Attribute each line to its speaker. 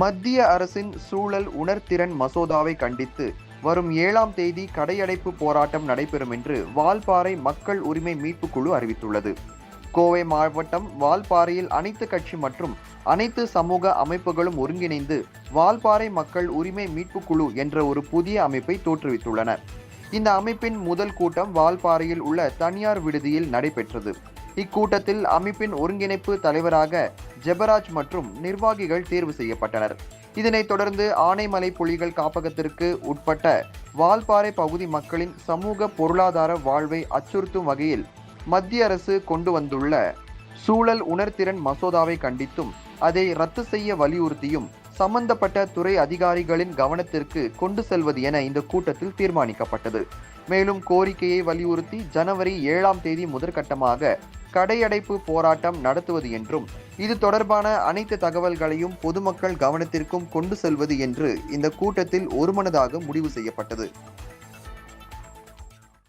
Speaker 1: மத்திய அரசின் சூழல் உணர்திறன் மசோதாவை கண்டித்து வரும் ஏழாம் தேதி கடையடைப்பு போராட்டம் நடைபெறும் என்று வால்பாறை மக்கள் உரிமை மீட்பு குழு அறிவித்துள்ளது. கோவை மாவட்டம் வால்பாறையில் அனைத்து கட்சி மற்றும் அனைத்து சமூக அமைப்புகளும் ஒருங்கிணைந்து வால்பாறை மக்கள் உரிமை மீட்பு குழு என்ற ஒரு புதிய அமைப்பை தோற்றுவித்துள்ளனர் இந்த அமைப்பின் முதல் கூட்டம் வால்பாறையில் உள்ள தனியார் விடுதியில் நடைபெற்றது. இக்கூட்டத்தில் அமைப்பின் ஒருங்கிணைப்பு தலைவராக ஜெபராஜ் மற்றும் நிர்வாகிகள் தேர்வு செய்யப்பட்டனர். இதனைத் தொடர்ந்து ஆனைமலை புலிகள் காப்பகத்திற்கு உட்பட்ட வால்பாறை பகுதி மக்களின் சமூக பொருளாதார வாழ்வை அச்சுறுத்தும் வகையில் மத்திய அரசு கொண்டு வந்துள்ள சூழல் உணர்திறன் மசோதாவை கண்டித்தும் அதை ரத்து செய்ய வலியுறுத்தியும் சம்பந்தப்பட்ட துறை அதிகாரிகளின் கவனத்திற்கு கொண்டு செல்வது என இந்த கூட்டத்தில் தீர்மானிக்கப்பட்டது. மேலும் கோரிக்கையை வலியுறுத்தி ஜனவரி ஏழாம் தேதி முதற்கட்டமாக கடையடைப்பு போராட்டம் நடத்துவது என்றும் இது தொடர்பான அனைத்து தகவல்களையும் பொதுமக்கள் கவனத்திற்கும் கொண்டு செல்வது என்று இந்த கூட்டத்தில் ஒருமனதாக முடிவு செய்யப்பட்டது.